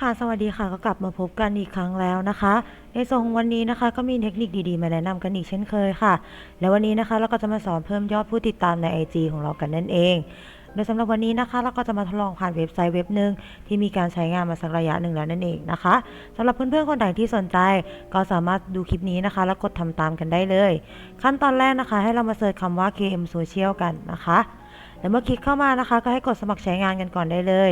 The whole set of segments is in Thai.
ค่ะสวัสดีค่ะก็กลับมาพบกันอีกครั้งแล้วนะคะ ในส่วนของวันนี้นะคะ ก็มีเทคนิคดีๆมาแนะนำกันอีกเช่นเคยค่ะ แล้ววันนี้นะคะเราก็จะมาสอนเพิ่มยอดผู้ติดตามใน IG ของเรากันนั่นเอง โดยสำหรับวันนี้นะคะ เราก็จะมาทดลองผ่านเว็บไซต์เว็บหนึ่งที่มีการใช้งานมาสักระยะหนึ่งแล้วนั่นเองนะคะสำหรับเพื่อนๆคนไหนที่สนใจ ก็สามารถดูคลิปนี้นะคะ แล้วกดทำตามกันได้เลย ขั้นตอนแรกนะคะ ให้เรามาเสิร์ชคำว่า KM Social กันนะคะแล้วเมื่อคลิกเข้ามานะคะ ก็ให้กดสมัครใช้งานกันก่อนได้เลย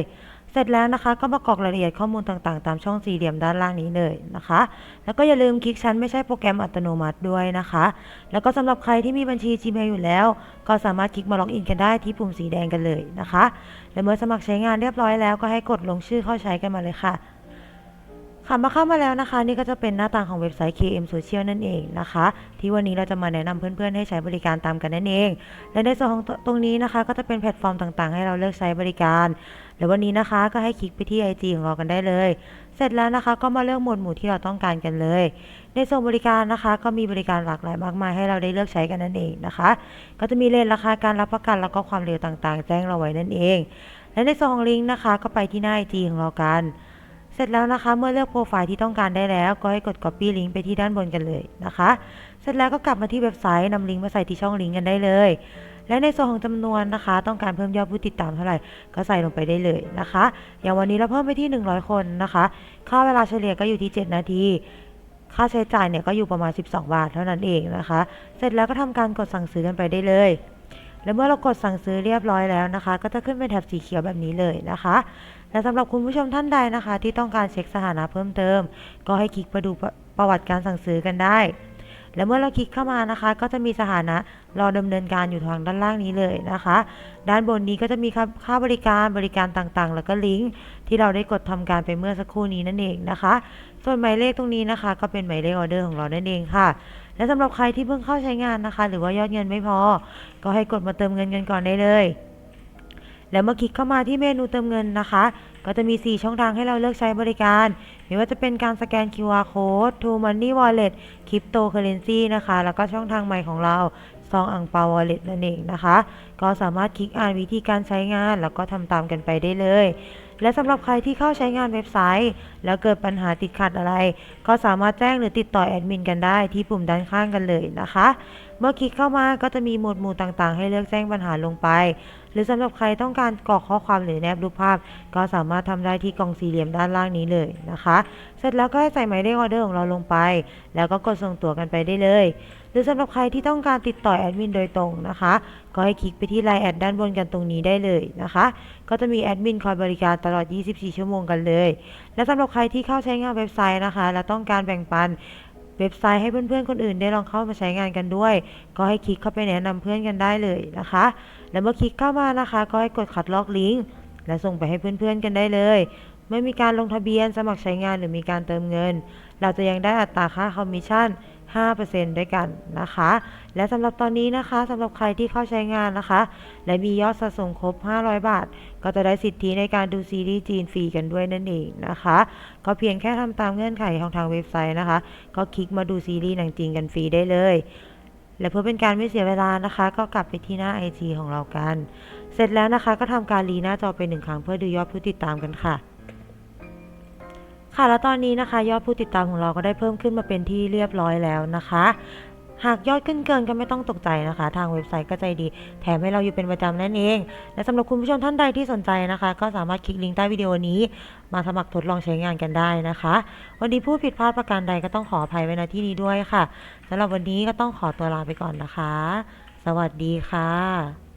เสร็จแล้วนะคะ ก็มากรอกรายละเอียดข้อมูลต่างๆ ตามช่องสี่เหลี่ยมด้านล่างนี้เลยนะคะ แล้วก็อย่าลืมคลิกชั้นไม่ใช่โปรแกรมอัตโนมัติด้วยนะคะ แล้วก็สำหรับใครที่มีบัญชี Gmail อยู่แล้ว ก็สามารถคลิกมาล็อกอินกันได้ที่ปุ่มสีแดงกันเลยนะคะและเมื่อสมัครใช้งานเรียบร้อยแล้วก็ให้กดลงชื่อเข้าใช้กันมาเลยค่ะ ค่ะมาเข้ามาแล้วนะคะ นี่ก็จะเป็นหน้าต่างของเว็บไซต์ KM Social นั่นเองนะคะ ที่วันนี้เราจะมาแนะนำเพื่อนๆ ให้ใช้บริการตามกันนั่นเอง และในส่วนของตรงนี้นะคะ ก็จะเป็นแพลตฟอร์มต่างๆ ให้เราเลือกใช้บริการ แล้ววันนี้นะคะก็ให้คลิกไปที่ IG ของเรากันได้เลย เสร็จแล้วนะคะก็มาเลือกหมวดหมู่ที่เราต้องการกันเลย ในส่วนบริการนะคะก็มีบริการหลากหลายมากมายให้เราได้เลือกใช้กันนั่นเองนะคะ ก็จะมีเลทราคาการรับประกันแล้วก็ความเร็วต่างๆ แจ้งเราไว้นั่นเอง และในส่วนของลิงก์นะคะ ก็ไปที่หน้า IG ของเรากัน เสร็จแล้วนะคะ เมื่อเลือกโปรไฟล์ที่ต้องการได้แล้วก็ให้กด copy ลิงก์ไปที่ด้านบนกันเลยนะคะ เสร็จแล้วก็กลับมาที่เว็บไซต์นำลิงก์มาใส่ที่ช่องลิงก์กันได้เลย และในส่วนของจำนวนนะคะ ต้องการเพิ่มยอดผู้ติดตามเท่าไหร่ก็ใส่ลงไปได้เลยนะคะ อย่างวันนี้เราเพิ่มไปที่ 100 คนนะคะ ค่าเวลาเฉลี่ยก็อยู่ที่ 7 นาทีค่าใช้จ่ายเนี่ยก็อยู่ประมาณ 12 บาทเท่านั้นเองนะคะ เสร็จแล้วก็ทำการกดสั่งซื้อกันไปได้เลย และเมื่อเรากดสั่งซื้อเรียบร้อยแล้วนะคะ ก็จะขึ้นเป็นแถบสีเขียวแบบนี้เลยนะคะ และสำหรับคุณผู้ชมท่านใดนะคะ ที่ต้องการเช็คสถานะเพิ่มเติม ก็ให้คลิกไปดูประวัติการสั่งซื้อกันได้ และเมื่อเราคลิกเข้ามานะคะ ก็จะมีสถานะรอดำเนินการอยู่ทางด้านล่างนี้เลยนะคะ ด้านบนนี้ก็จะมีค่าคาบริการบริการต่างๆ แล้วก็ลิงก์ที่เราได้กดทำการไปเมื่อสักครู่นี้นั่นเองนะคะ ส่วนหมายเลขตรงนี้นะคะ ก็เป็นหมายเลขออเดอร์ของเรานั่นเองค่ะและสำหรับใครที่เพิ่งเข้าใช้งานนะคะ หรือว่ายอดเงินไม่พอ ก็ให้กดมาเติมเงินกันก่อนได้เลย แล้วเมื่อคลิกเข้ามาที่เมนูเติมเงินนะคะ ก็จะมี 4 ช่องทางให้เราเลือกใช้บริการ ไม่ว่าจะเป็นการสแกน QR Code True Money Wallet Cryptocurrency นะคะ แล้วก็ช่องทางใหม่ของเราซองอังเปา Wallet นั่นเองนะคะ ก็สามารถคลิกอ่านวิธีการใช้งาน แล้วก็ทำตามกันไปได้เลย และสำหรับใครที่เข้าใช้งานเว็บไซต์แล้วเกิดปัญหาติดขัดอะไร ก็สามารถแจ้งหรือติดต่อแอดมินกันได้ที่ปุ่มด้านข้างกันเลยนะคะ เมื่อคลิกเข้ามาก็จะมีหมวดหมู่ต่างๆ ให้เลือกแจ้งปัญหาลงไป หรือสำหรับใครต้องการกรอกข้อความหรือแนบรูปภาพ ก็สามารถทำได้ที่กล่องสี่เหลี่ยมด้านล่างนี้เลยนะคะ เสร็จแล้วก็ให้ใส่หมายเลขออเดอร์ของเราลงไป แล้วก็กดส่งตั๋วกันไปได้เลย หรือสำหรับใครที่ต้องการติดต่อแอดมินโดยตรงนะคะ ก็ให้คลิกไปที่ไลน์แอดด้านบนกันตรงนี้ได้เลยนะคะ ก็จะมีแอดมินคอยบริการตลอด 24 ชั่วโมงกันเลย และสำหรับใครที่เข้าใช้งานเว็บไซต์นะคะ และต้องการแบ่งปันเว็บไซต์ให้เพื่อนๆคนอื่นได้ลองเข้ามาใช้งานกันด้วย ก็ให้คลิกเข้าไปแนะนำเพื่อนกันได้เลยนะคะ แล้วเมื่อคลิกเข้ามานะคะ ก็ให้กดคัดลอกลิงก์และส่งไปให้เพื่อนๆกันได้เลยไม่มีการลงทะเบียนสมัครใช้งานหรือมีการเติมเงิน เราจะยังได้อัตราค่าคอมมิชชั่น 5%ด้วยกันนะคะ และสำหรับตอนนี้นะคะสำหรับใครที่เข้าใช้งานนะคะ และมียอดสะสมครบ 500 บาท ก็จะได้สิทธิในการดูซีรีส์จีนฟรีกันด้วยนั่นเองนะคะ ก็เพียงแค่ทำตามเงื่อนไขของทางเว็บไซต์นะคะ ก็คลิกมาดูซีรีส์หนังจีนกันฟรีได้เลย และเพื่อเป็นการไม่เสียเวลานะคะ ก็กลับไปที่หน้า IG ของเรากัน เสร็จแล้วนะคะก็ทำการรีหน้าจอไปหนึ่งครั้งเพื่อดูยอดผู้ติดตามกันค่ะ ค่ะ แล้วตอนนี้นะคะ ยอดผู้ติดตามของเราก็ได้เพิ่มขึ้นมาเป็นที่เรียบร้อยแล้วนะคะ หากยอดขึ้นเกินก็ไม่ต้องตกใจนะคะ ทางเว็บไซต์ก็ใจดี แถมให้เราอยู่เป็นประจำนั่นเอง และสำหรับคุณผู้ชมท่านใดที่สนใจนะคะ ก็สามารถคลิกลิงก์ใต้วิดีโอนี้ มาสมัครทดลองใช้งานกันได้นะคะ วันนี้ผู้ผิดพลาดประการใดก็ต้องขออภัยไว้ณที่นี้ด้วยค่ะสำหรับวันนี้ก็ต้องขอตัวลาไปก่อนนะคะ สวัสดีค่ะ